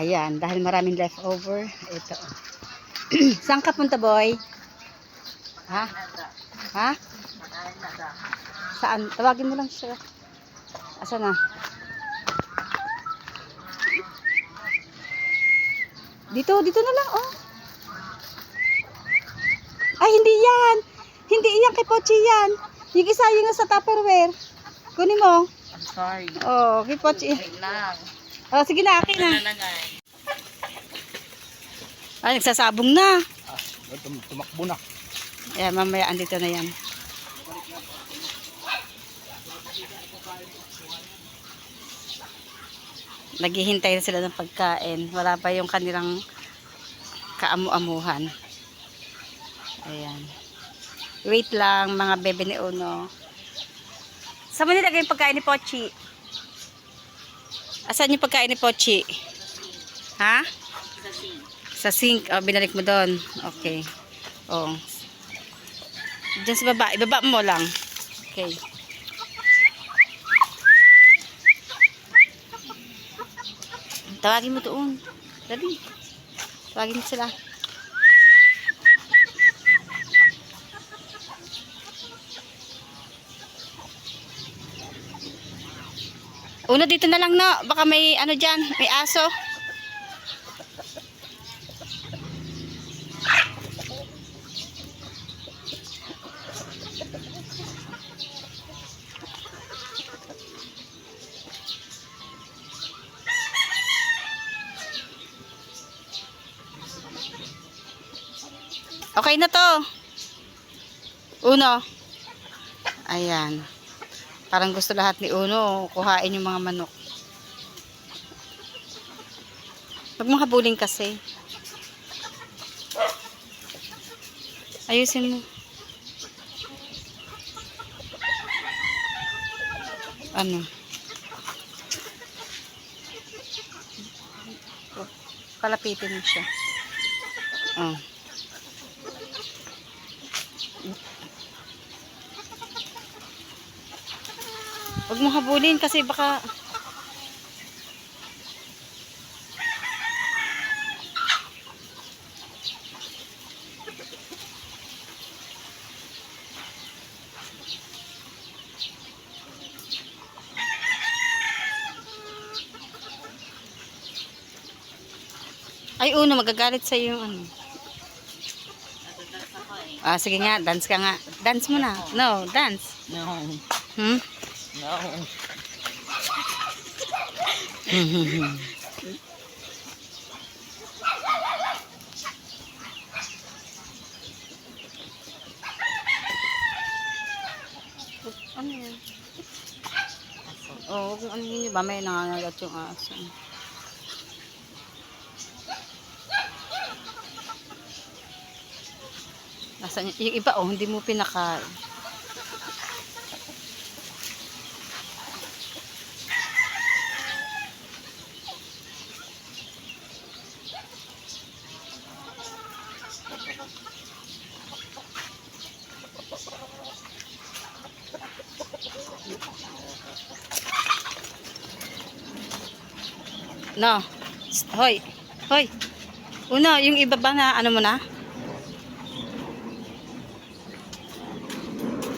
Ayan, dahil maraming leftover. Ito. Saan ka punta, boy? Ha? Ha? Saan? Tawagin mo lang siya. Asa na? Dito, dito na lang, oh. Ay, hindi yan. Hindi yan kay Pochi yan. Yung isa yung nasa Tupperware. Kunin mo. I'm sorry. Oh, kay Pochi. Wait lang. Oh, sige na, akin na. Nalagay. Ay, nagsasabong na. Ah, tum- tumakbo na. Ayan, mamaya andito na yan. Naghihintay na sila ng pagkain. Wala pa yung kanilang kaamu-amuhan. Ayan. Wait lang, mga bebe ni Uno. Saan mo nilagay yung pagkain ni Pochi? Asan yung pagkain ni Pochi? Ha? Sa sink. Sa sink. Oh, binalik mo doon. Okay. Oh. Diyan sa baba. Ibaba mo lang. Okay. Tawagin mo doon. Dali. Tawagin mo sila. Uno dito na lang no. Baka may ano dyan. May aso. Okay na to. Uno. Ayan. Parang gusto lahat ni Uno kuhain yung mga manok. Huwag mong kasi. Ayusin mo. Ano? Palapitin mo siya. Oh. Huwag mo habulin kasi baka Ay, uno, magagalit sa yung ano. Ah, sige nga, dance ka nga. Dance mo na. No, dance. No. Hmm? No. Ano? Oo, kung ano yun, ba may nangangagat yung aso. Nasaan yun? Yung iba, oh, hindi mo pinakain. No. Hoy. Hoy. Uno, yung iba ba na ano mo na?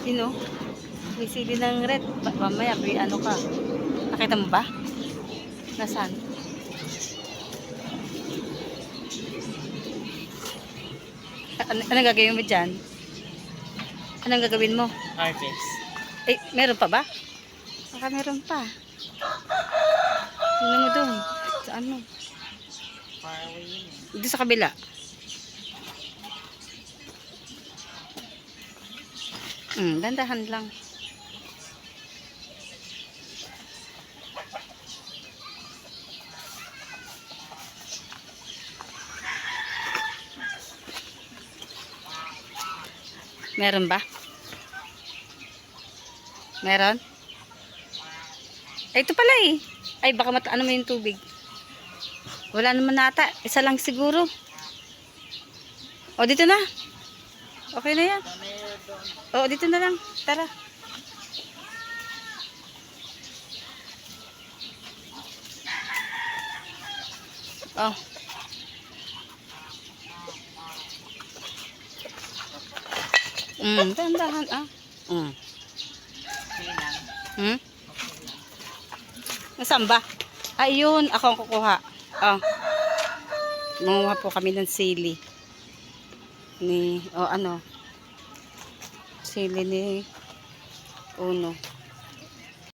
Sino? May sili ng red. Mamaya, may ano ka. Nakita mo ba? Nasaan? Ano, anong gagawin mo dyan? Anong gagawin mo? Harvest. Eh, meron pa ba? Baka meron pa. Tingnan mo doon. Sa ano? Far away yun eh. Dito sa kabila. Hmm, dandahan lang. Meron ba? Meron? Ito pala eh. Ay, baka mata ano mo yung tubig. Wala naman nata. Isa lang siguro. O, dito na. Okay na yan. O, dito na lang. Tara. Oh. Mm, dahan-dahan ah. Mm. Hmm? Nasaan ba? Ayun, ako ang kukuha. Oh. Manguha po kami ng sili. Ni, o oh, ano? Sili ni Uno.